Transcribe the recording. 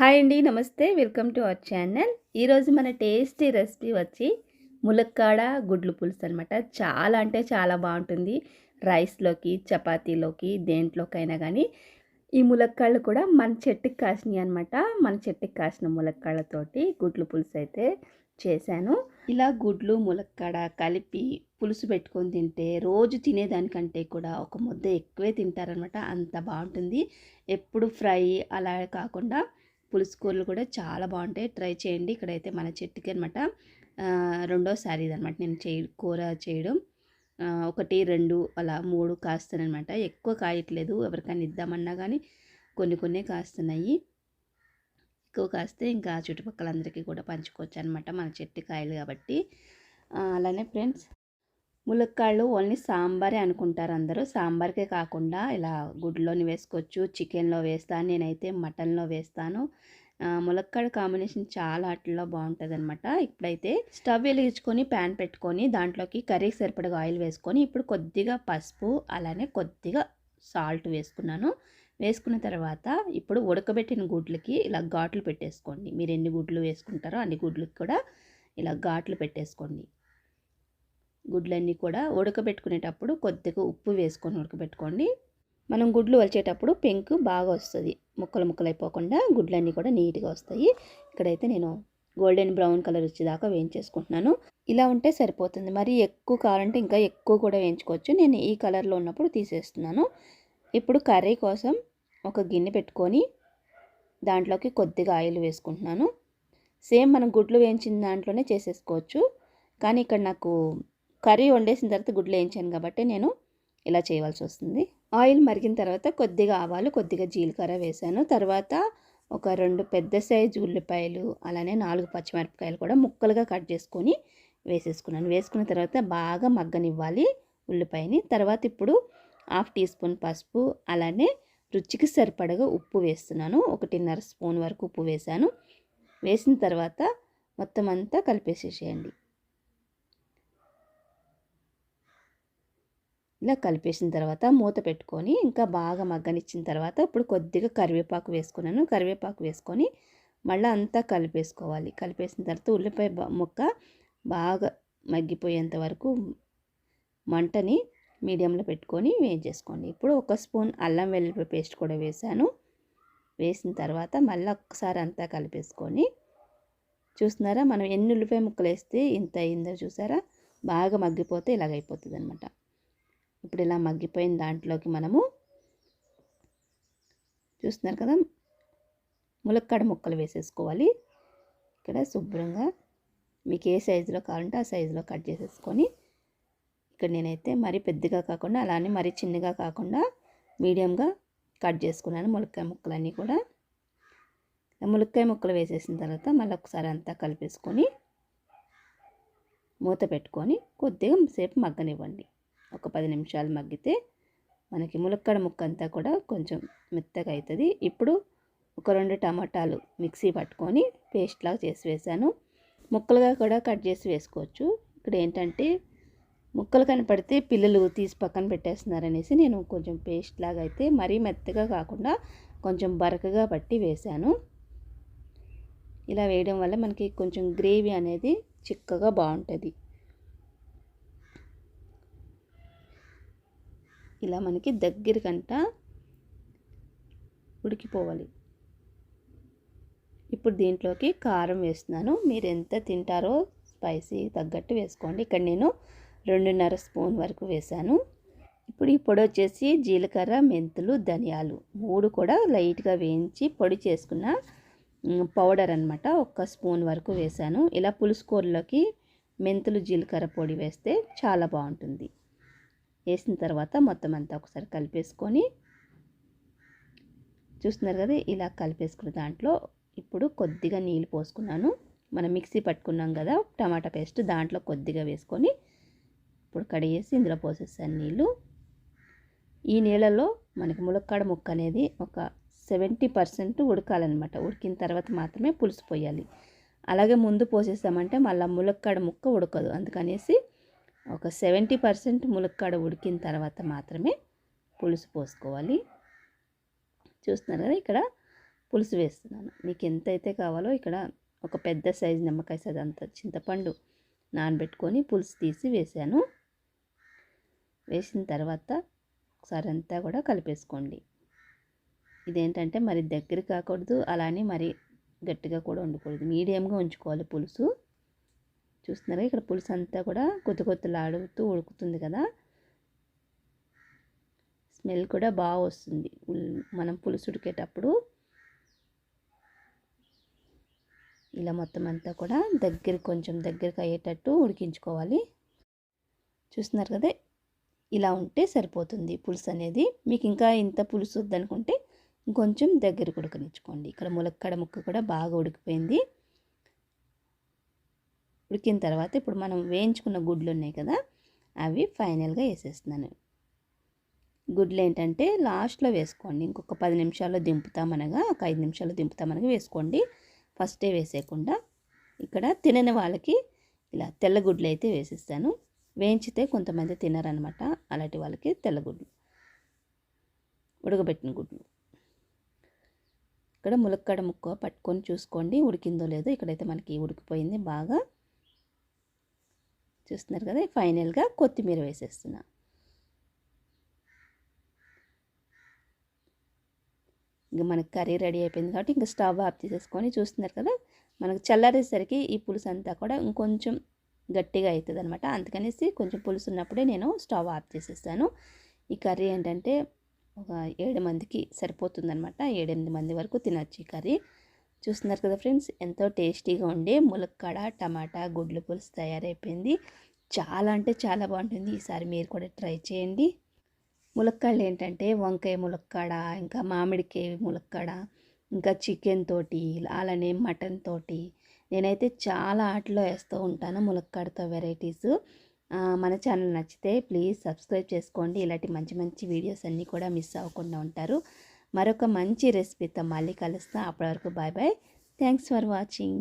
Hi అండి నమస్తే. Welcome to our channel. ఈరోజు మన టేస్టీ రెసిపీ వచ్చి ములక్కాడ గుడ్లు పులుసు అనమాట చాలా అంటే చాలా బాగుంటుంది. రైస్లోకి చపాతీలోకి దేంట్లోకైనా కానీ ఈ ములక్కాళ్ళు కూడా మన చెట్టుకి కాసినాయి అనమాట మన చెట్టుకి కాసిన ములక్కాళ్ళతోటి గుడ్లు పులుసు అయితే చేశాను. ఇలా గుడ్లు ములక్కాడ కలిపి పులుసు పెట్టుకొని తింటే రోజు తినేదానికంటే కూడా ఒక ముద్ద ఎక్కువే తింటారనమాట అంత బాగుంటుంది. ఎప్పుడు ఫ్రై అలా కాకుండా పులుసు కూరలు కూడా చాలా బాగుంటాయి. ట్రై చేయండి. ఇక్కడైతే మన చెట్టుకి అనమాట రెండోసారి ఇదనమాట నేను చే కూర చేయడం. ఒకటి రెండు అలా మూడు కాస్తానమాట ఎక్కువ కాయట్లేదు. ఎవరికైనా ఇద్దామన్నా కానీ కొన్ని కొన్ని కాస్తున్నాయి. ఎక్కువ కాస్తే ఇంకా చుట్టుపక్కల అందరికీ కూడా పంచుకోవచ్చు అనమాట మన చెట్టు కాయలు కాబట్టి. అలానే ఫ్రెండ్స్ ములక్కాళ్ళు ఓన్లీ సాంబారే అనుకుంటారు అందరూ. సాంబార్కే కాకుండా ఇలా గుడ్లోని వేసుకోవచ్చు చికెన్లో వేస్తాను నేనైతే మటన్లో వేస్తాను. ములక్కాడ కాంబినేషన్ చాలా అట్లలో బాగుంటుంది అనమాట ఇప్పుడైతే స్టవ్ వెలిగించుకొని ప్యాన్ పెట్టుకొని దాంట్లోకి కర్రీకి సరిపడగా ఆయిల్ వేసుకొని ఇప్పుడు కొద్దిగా పసుపు అలానే కొద్దిగా సాల్ట్ వేసుకున్నాను. వేసుకున్న తర్వాత ఇప్పుడు ఉడకబెట్టిన గుడ్లకి ఇలా ఘాట్లు పెట్టేసుకోండి. మీరు ఎన్ని గుడ్లు వేసుకుంటారో అన్ని గుడ్లకి కూడా ఇలా ఘాట్లు పెట్టేసుకోండి. గుడ్లన్నీ కూడా ఉడకబెట్టుకునేటప్పుడు కొద్దిగా ఉప్పు వేసుకొని ఉడకబెట్టుకోండి. మనం గుడ్లు వలిచేటప్పుడు పెంకు బాగా వస్తుంది. ముక్కలు ముక్కలు అయిపోకుండా గుడ్లన్నీ కూడా నీట్గా వస్తాయి. ఇక్కడైతే నేను గోల్డెన్ బ్రౌన్ కలర్ వచ్చేదాకా వేయించేసుకుంటున్నాను. ఇలా ఉంటే సరిపోతుంది. మరి ఎక్కువ కావాలంటే ఇంకా ఎక్కువ కూడా వేయించుకోవచ్చు. నేను ఈ కలర్లో ఉన్నప్పుడు తీసేస్తున్నాను. ఇప్పుడు కర్రీ కోసం ఒక గిన్నె పెట్టుకొని దాంట్లోకి కొద్దిగా ఆయిల్ వేసుకుంటున్నాను. సేమ్ మనం గుడ్లు వేయించిన దాంట్లోనే చేసేసుకోవచ్చు. కానీ ఇక్కడ నాకు కర్రీ వండేసిన తర్వాత గుడ్లు వేయించాను కాబట్టి నేను ఇలా చేయవలసి వస్తుంది. ఆయిల్ మరిగిన తర్వాత కొద్దిగా ఆవాలు కొద్దిగా జీలకర్ర వేసాను. తర్వాత ఒక రెండు పెద్ద సైజు ఉల్లిపాయలు అలానే నాలుగు పచ్చిమిరపకాయలు కూడా ముక్కలుగా కట్ చేసుకొని వేసేసుకున్నాను. వేసుకున్న తర్వాత బాగా మగ్గనివ్వాలి ఉల్లిపాయని. తర్వాత ఇప్పుడు హాఫ్ టీ స్పూన్ పసుపు అలానే రుచికి సరిపడగా ఉప్పు వేస్తున్నాను. ఒకటిన్నర స్పూన్ వరకు ఉప్పు వేసాను. వేసిన తర్వాత మొత్తం అంతా కలిపేసేసేయండి. ఇలా కలిపేసిన తర్వాత మూత పెట్టుకొని ఇంకా బాగా మగ్గనిచ్చిన తర్వాత ఇప్పుడు కొద్దిగా కరివేపాకు వేసుకున్నాను. కరివేపాకు వేసుకొని మళ్ళీ అంతా కలిపేసుకోవాలి. కలిపేసిన తర్వాత ఉల్లిపాయ ముక్క బాగా మగ్గిపోయేంత వరకు మంటని మీడియంలో పెట్టుకొని వేయించేసుకోండి. ఇప్పుడు ఒక స్పూన్ అల్లం వెల్లుల్లి పేస్ట్ కూడా వేసాను. వేసిన తర్వాత మళ్ళీ ఒకసారి అంతా కలిపేసుకొని చూస్తున్నారా? మనం ఎన్ని ఉల్లిపాయ ముక్కలు వేస్తే ఇంత అయిందో చూసారా? బాగా మగ్గిపోతే ఇలాగైపోతుంది అనమాట ఇప్పుడు ఇలా మగ్గిపోయిన దాంట్లోకి మనము చూస్తున్నారు కదా ములక్కాడ ముక్కలు వేసేసుకోవాలి. ఇక్కడ శుభ్రంగా మీకు ఏ సైజులో కావాలంటే ఆ సైజులో కట్ చేసేసుకొని ఇక్కడ నేనైతే మరీ పెద్దగా కాకుండా అలానే మరీ చిన్నగా కాకుండా మీడియంగా కట్ చేసుకున్నాను ములక్కాయ ముక్కలన్నీ కూడా. ములక్కాయ ముక్కలు వేసేసిన తర్వాత మళ్ళీ ఒకసారి అంతా కలిపేసుకొని మూత పెట్టుకొని కొద్దిగా సేపు మగ్గనివ్వండి. ఒక పది నిమిషాలు మగ్గితే మనకి ములక్కడ ముక్క అంతా కూడా కొంచెం మెత్తగా అవుతుంది ఇప్పుడు ఒక రెండు టమాటాలు మిక్సీ పట్టుకొని పేస్ట్లాగా చేసి వేసాను. ముక్కలుగా కూడా కట్ చేసి వేసుకోవచ్చు. ఇక్కడ ఏంటంటే ముక్కలు కనపడితే పిల్లలు తీసి పక్కన పెట్టేస్తున్నారనేసి నేను కొంచెం పేస్ట్ లాగా అయితే మరీ మెత్తగా కాకుండా కొంచెం బరకగా పట్టి వేశాను ఇలా వేయడం వల్ల మనకి కొంచెం గ్రేవీ అనేది చిక్కగా బాగుంటుంది. ఇలా మనకి దగ్గరకంట ఉడికిపోవాలి. ఇప్పుడు దీంట్లోకి కారం వేస్తున్నాను. మీరు ఎంత తింటారో స్పైసీ తగ్గట్టు వేసుకోండి. ఇక్కడ నేను రెండున్నర స్పూన్ వరకు వేశాను. ఇప్పుడు ఈ పొడి వచ్చేసి జీలకర్ర మెంతులు ధనియాలు మూడు కూడా లైట్గా వేయించి పొడి చేసుకున్న పౌడర్ అనమాట ఒక్క స్పూన్ వరకు వేశాను. ఇలా పులుసు కూరలోకి మెంతులు జీలకర్ర పొడి వేస్తే చాలా బాగుంటుంది. వేసిన తర్వాత మొత్తం అంతా ఒకసారి కలిపేసుకొని చూస్తున్నారు కదా ఇలా కలిపేసుకున్న దాంట్లో ఇప్పుడు కొద్దిగా నీళ్ళు పోసుకున్నాను. మనం మిక్సీ పట్టుకున్నాం కదా టమాటా పేస్ట్ దాంట్లో కొద్దిగా వేసుకొని ఇప్పుడు కడిగేసి ఇందులో పోసేసాను నీళ్ళు. ఈ నీళ్ళలో మనకి ములక్కాడ ముక్క అనేది ఒక సెవెంటీ పర్సెంట్ ఉడకాలన్నమాట. ఉడికిన తర్వాత మాత్రమే పులుసు పోయాలి. అలాగే ముందు పోసేసామంటే మళ్ళీ ములక్కాడ ముక్క ఉడకదు. అందుకనేసి ఒక సెవెంటీ పర్సెంట్ ములక్కాడ ఉడికిన తర్వాత మాత్రమే పులుసు పోసుకోవాలి. చూస్తున్నారు కదా ఇక్కడ? పులుసు వేస్తున్నాను. మీకు ఎంత అయితే కావాలో ఇక్కడ ఒక పెద్ద సైజు నిమ్మకాయ సైజ్ అంత చింతపండు నానబెట్టుకొని పులుసు తీసి వేసాను వేసిన తర్వాత ఒకసారి అంతా కూడా కలిపేసుకోండి. ఇదేంటంటే మరి దగ్గర కాకూడదు అలానే మరి గట్టిగా కూడా ఉండకూడదు. మీడియంగా ఉంచుకోవాలి పులుసు. చూస్తున్నారు. ఇక్కడ పులుసు అంతా కూడా కొత్త కొత్తలాడుతూ ఉడుకుతుంది కదా. స్మెల్ కూడా బాగా వస్తుంది. మనం పులుసు ఉడికేటప్పుడు. ఇలా మొత్తం అంతా కూడా దగ్గర కొంచెం దగ్గరకు అయ్యేటట్టు ఉడికించుకోవాలి. చూస్తున్నారు కదా ఇలా ఉంటే సరిపోతుంది పులుసు అనేది. మీకు ఇంకా ఇంత పులుసు వద్దనుకుంటే ఇంకొంచెం దగ్గరకు ఉడకనిచ్చుకోండి. ఇక్కడ ములక్కడ ముక్క కూడా బాగా ఉడికిపోయింది. ఉడికిన తర్వాత ఇప్పుడు మనం వేయించుకున్న గుడ్లు ఉన్నాయి కదా అవి ఫైనల్గా వేసేస్తున్నాను. గుడ్లు ఏంటంటే లాస్ట్లో వేసుకోండి. ఇంకొక పది నిమిషాల్లో దింపుతామనగా ఒక ఐదు నిమిషాల్లో దింపుతామనగా వేసుకోండి. ఫస్టే వేసేయకుండా ఇక్కడ తినని వాళ్ళకి ఇలా తెల్లగుడ్లు అయితే వేసిస్తాను. వేయించితే కొంతమంది తినరనమాట. అలాంటి వాళ్ళకి తెల్లగుడ్లు ఉడకబెట్టిన గుడ్లు. ఇక్కడ ములక్కడ ముక్క పట్టుకొని చూసుకోండి. ఉడికిందో లేదో ఇక్కడైతే మనకి ఉడికిపోయింది బాగా. చూస్తున్నారు కదా ఫైనల్గా కొత్తిమీర వేసేస్తున్నా. ఇంకా మనకి కర్రీ రెడీ అయిపోయింది కాబట్టి ఇంకా స్టవ్ ఆఫ్ చేసేసుకొని చూస్తున్నారు కదా మనకు చల్లారేసరికి ఈ పులుసు అంతా కూడా ఇంకొంచెం గట్టిగా అవుతుంది అనమాట అందుకనేసి కొంచెం పులుసు ఉన్నప్పుడే నేను స్టవ్ ఆఫ్ చేసేస్తాను. ఈ కర్రీ ఏంటంటే ఒక ఏడు మందికి సరిపోతుందనమాట ఏడెనిమిది మంది వరకు తినొచ్చు ఈ కర్రీ. చూస్తున్నారు కదా ఫ్రెండ్స్ ఎంతో టేస్టీగా ఉండే ములక్కాడ టమాటా గుడ్లు పులుసు తయారైపోయింది. చాలా అంటే చాలా బాగుంటుంది. ఈసారి మీరు కూడా ట్రై చేయండి. ములక్కాడలు ఏంటంటే వంకాయ ములక్కాడ ఇంకా మామిడికాయ ములక్కాడ ఇంకా చికెన్ తోటి అలానే మటన్ తోటి. నేనైతే చాలా ఆటలో వేస్తూ ఉంటాను ములక్కాడతో వెరైటీస్. మన ఛానల్ నచ్చితే ప్లీజ్ సబ్స్క్రైబ్ చేసుకోండి. ఇలాంటి మంచి మంచి వీడియోస్ అన్నీ కూడా మిస్ అవ్వకుండా ఉంటారు. మరొక మంచి రెసిపీతో మళ్ళీ కలుస్తాం. అప్పటి వరకు bye bye thanks for watching